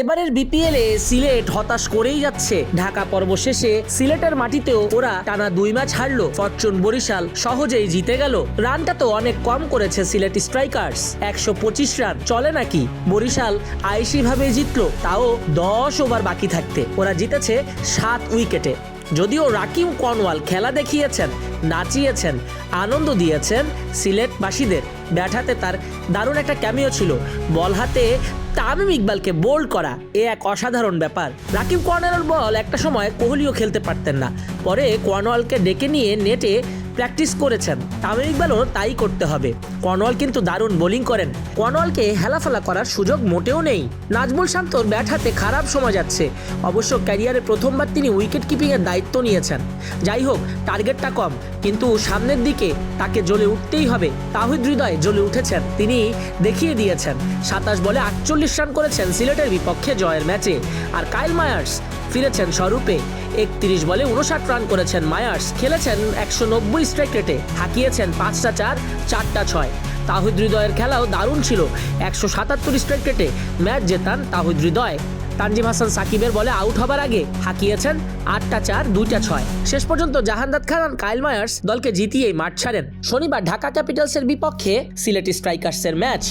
এবারের বিপিএলে সিলেট হতাশ করেই যাচ্ছে। ঢাকা পর্ব শেষে সিলেটের মাটিতেও ওরা টানা দুই ম্যাচ হারলো। ফরচুন বরিশাল সহজেই জিতে গেল। রানটা তো অনেক কম করেছে সিলেট স্ট্রাইকার্স। একশো পঁচিশ রান, চলে নাকি? বরিশাল আইসি ভাবে জিতলো, তাও দশ ওভার বাকি থাকতে। ওরা জিতেছে সাত উইকেটে। যদিও রাকিম কনওয়াল খেলা দেখিয়েছেন নাচিয়েছেন, আনন্দ দিয়েছেন সিলেটবাসীদের। ব্যাট হাতে তার দারুণ একটা ক্যামিও ছিল। বল হাতে তামিম ইকবালকে বোল্ড করা এ এক অসাধারণ ব্যাপার। রাকিব কর্নারের বল একটা সময় কোহলিও খেলতে পারতেন না। পরে কর্নওয়ালকে ডেকে নিয়ে নেটে প্র্যাকটিস করেছেন। তামিম ইকবালও তাই করতে হবে। কর্নওয়াল কিন্তু দারুণ বোলিং করেন। কর্নওয়ালকে হেলাফেলা করার সুযোগ মোটেও নেই। নাজমুল শান্তর ব্যাট হাতে খারাপ সময় যাচ্ছে। অবশ্য ক্যারিয়ারে প্রথমবার তিনি উইকেট কিপিংয়ের দায়িত্ব নিয়েছেন। যাই হোক, টার্গেটটা কম, কিন্তু সামনের দিকে তাকে জ্বলে উঠতেই হবে। তাহিদ হৃদয় জ্বলে উঠেছেন। তিনি দেখিয়ে দিয়েছেন, সাতাশ বলে আটচল্লিশ রান করেছেন সিলেটের বিপক্ষে জয়ের ম্যাচে। আর কাইল মায়ার্স ফিরেছেন স্বরূপে। একত্রিশ বলে উনষাট রান করেছেন মায়ার্স। খেলেছেন একশো নব্বই স্ট্রাইক রেটে হাঁকিয়েছেন পাঁচটা চার, চারটা ছয়। তাহিদ হৃদয়ের খেলাও দারুণ ছিল। একশো সাতাত্তর স্ট্রাইক রেটে ম্যাচ জেতান তাহিদ হৃদয়। তানজিম হাসান সাকিবের বলে আউট হবার আগে হাঁকিয়েছেন আটটা চার, দুইটা ছয়। শেষ পর্যন্ত জাহানদাদ খান আর কাইল মায়ার্স দলকে জিতিয়েই মাঠ ছাড়েন। শনিবার ঢাকা ক্যাপিটালসের বিপক্ষে সিলেটি স্ট্রাইকার্সের ম্যাচ।